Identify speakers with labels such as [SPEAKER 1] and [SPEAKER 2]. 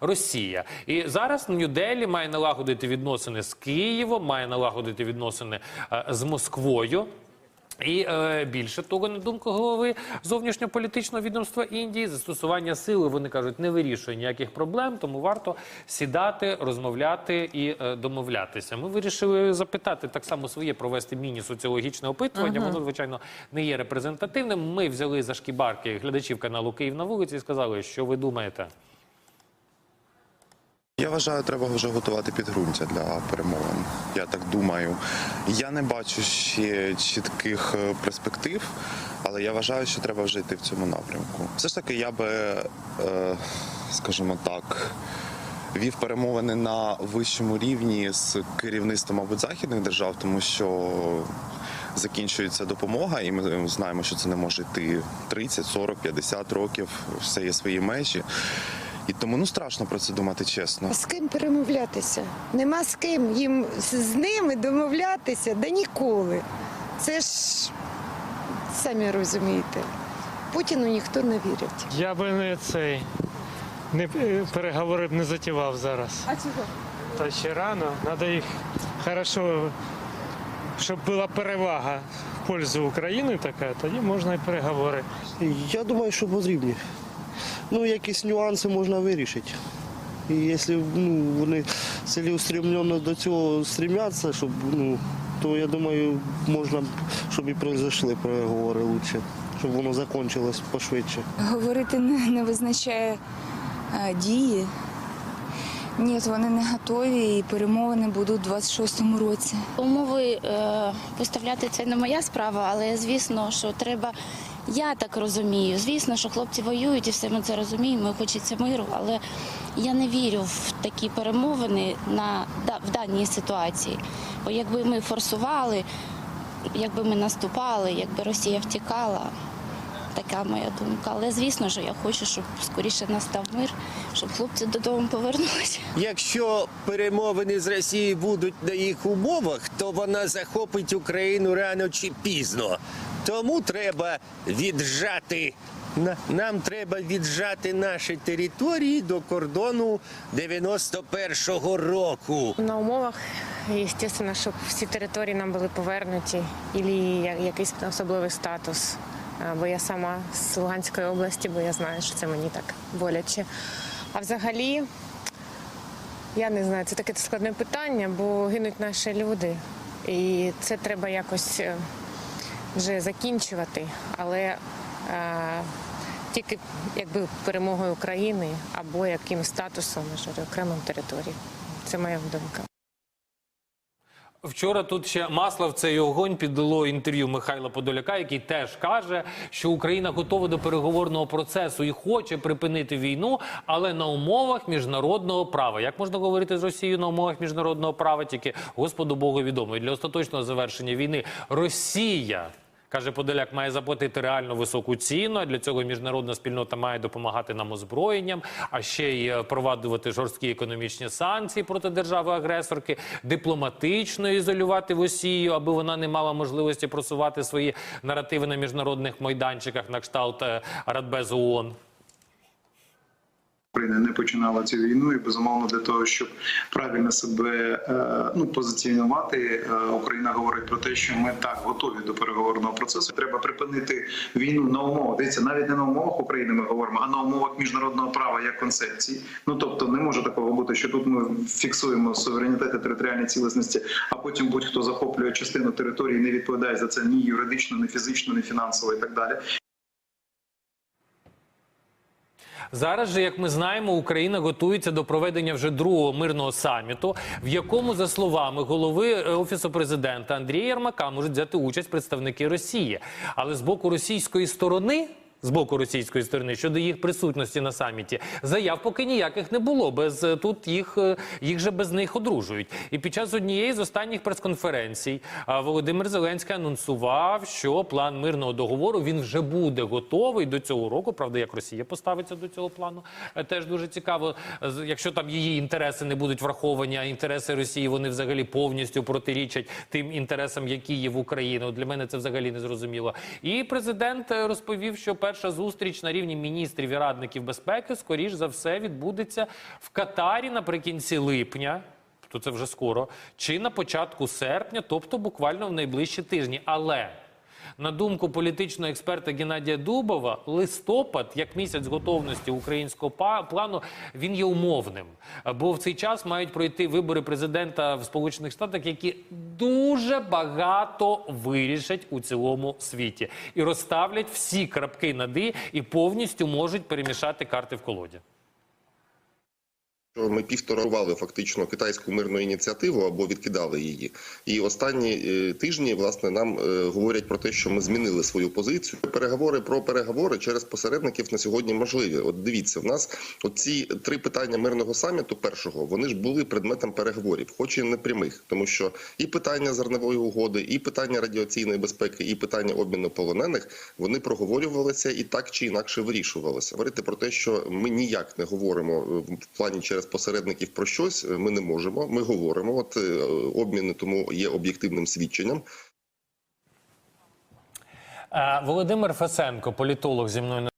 [SPEAKER 1] Росія. І зараз Нью-Делі має налагодити відносини з Києвом, має налагодити відносини е, з Москвою. І е, більше того, на думку голови зовнішньополітичного відомства Індії, застосування сили вони кажуть не вирішує ніяких проблем, тому варто сідати, розмовляти і е, домовлятися. Ми вирішили запитати так само своє провести міні-соціологічне опитування. Воно звичайно не є репрезентативним. Ми взяли за шкібарки глядачів каналу Київ на вулиці і сказали, що ви думаєте.
[SPEAKER 2] Я вважаю, треба вже готувати підґрунтя для перемовин. Я так думаю. Я не бачу ще чітких е, перспектив, але я вважаю, що треба вже йти в цьому напрямку. Все ж таки, я би, е, скажімо так, вів перемовини на вищому рівні з керівництвом, мабуть, західних держав, тому що закінчується допомога, і ми знаємо, що це не може йти 30, 40, 50 років. Все є свої межі. І тому ну страшно про це думати чесно.
[SPEAKER 3] З ким перемовлятися? Нема з ким їм з- ними домовлятися, да ніколи. Це ж самі розумієте. Путіну ніхто не вірить.
[SPEAKER 4] Я би не цей не е, переговори б не затівав зараз.
[SPEAKER 5] А чого?
[SPEAKER 4] Та ще рано. Треба їх хорошо, щоб була перевага в пользу України така, тоді можна і переговори.
[SPEAKER 6] Я думаю, що потрібні. Ну, якісь нюанси можна вирішити. І якщо ну, вони цілеустремленно до цього стремляться, щоб, ну, то я думаю, можна, щоб і пройшли переговори краще, щоб воно закінчилось пошвидше.
[SPEAKER 5] Говорити не, не визначає е, дії. Ні, вони не готові і перемовини будуть у 26-му році.
[SPEAKER 7] Умови е, виставляти це не моя справа, але звісно, що треба. Я так розумію. Звісно, що хлопці воюють і все ми це розуміємо. Хочеться миру, але я не вірю в такі перемовини на в даній ситуації. Бо якби ми форсували, якби ми наступали, якби Росія втікала. Така моя думка. Але звісно, що я хочу, щоб скоріше настав мир, щоб хлопці додому повернулися.
[SPEAKER 8] Якщо перемовини з Росією будуть на їх умовах, то вона захопить Україну рано чи пізно. Тому треба віджати. Нам треба віджати наші території до кордону 91-го року.
[SPEAKER 9] На умовах, звісно, щоб всі території нам були повернуті, і якийсь особливий статус. Бо я сама з Луганської області, бо я знаю, що це мені так боляче. А взагалі, я не знаю, це таке складне питання, бо гинуть наші люди. І це треба якось е, вже закінчувати. Але е, тільки якби перемогою України або яким статусом може, окремим територій. Це моя думка.
[SPEAKER 1] Вчора тут ще масло в цей огонь піддало інтерв'ю Михайла Подоляка, який теж каже, що Україна готова до переговорного процесу і хоче припинити війну, але на умовах міжнародного права. Як можна говорити з Росією на умовах міжнародного права? Тільки Господу Богу відомо. І для остаточного завершення війни Росія. Каже Подоляк, має заплатити реально високу ціну. А для цього міжнародна спільнота має допомагати нам озброєнням, а ще й е, провадувати жорсткі економічні санкції проти держави-агресорки, дипломатично ізолювати Росію, аби вона не мала можливості просувати свої наративи на міжнародних майданчиках на кшталт Радбез Радбезу ООН.
[SPEAKER 10] Україна не починала цю війну, і безумовно для того, щоб правильно себе е, ну позиціонувати, е, Україна говорить про те, що ми так готові до переговорного процесу. Треба припинити війну на умовах. Дивіться, навіть не на умовах України ми говоримо, а на умовах міжнародного права як концепції. Ну тобто не може такого бути, що тут ми фіксуємо суверенітет і територіальні цілісності, а потім будь-хто захоплює частину території, не відповідає за це ні юридично, ні фізично, ні фінансово і так далі.
[SPEAKER 1] Зараз же, як ми знаємо, Україна готується до проведення вже другого мирного саміту, в якому, за словами голови е, офісу президента Андрія Єрмака, можуть взяти участь представники Росії. Але з боку російської сторони. З боку російської сторони щодо їх присутності на саміті заяв поки ніяких не було. Без е, тут їх е, їх же без них одружують. І під час однієї з останніх прес-конференцій Володимир Зеленський анонсував, що план мирного договору він вже буде готовий до цього року. Правда, як Росія поставиться до цього плану, е, теж дуже цікаво. Якщо там її інтереси не будуть враховані, а інтереси Росії вони взагалі повністю протирічать тим інтересам, які є в Україні. Для мене це взагалі не зрозуміло. І президент розповів, що перша зустріч на рівні міністрів і радників безпеки, скоріш за все, відбудеться в Катарі наприкінці липня. То це вже скоро, чи на початку серпня, тобто буквально в найближчі тижні. Але на думку політичного експерта Геннадія Дубова, листопад, як місяць готовності українського плану, він є умовним. Бо в цей час мають пройти вибори президента в Сполучених Штатах, які дуже багато вирішать у цілому світі і розставлять всі крапки над «і» і повністю можуть перемішати карти в колоді.
[SPEAKER 11] Що ми півторували фактично китайську мирну ініціативу або відкидали її. І останні е, тижні власне нам е, говорять про те, що ми змінили свою позицію. Переговори про переговори через посередників на сьогодні можливі. От дивіться, в нас оці три питання мирного саміту першого вони ж були предметом переговорів, хоч і не прямих, тому що і питання зернової угоди, і питання радіаційної безпеки, і питання обміну полонених вони проговорювалися і так чи інакше вирішувалися. Говорити про те, що ми ніяк не говоримо е, в плані через посередників про щось, е, ми не можемо. Ми говоримо. От е, обміни тому є об'єктивним свідченням.
[SPEAKER 1] Е, Володимир Фесенко, політолог зі мною. на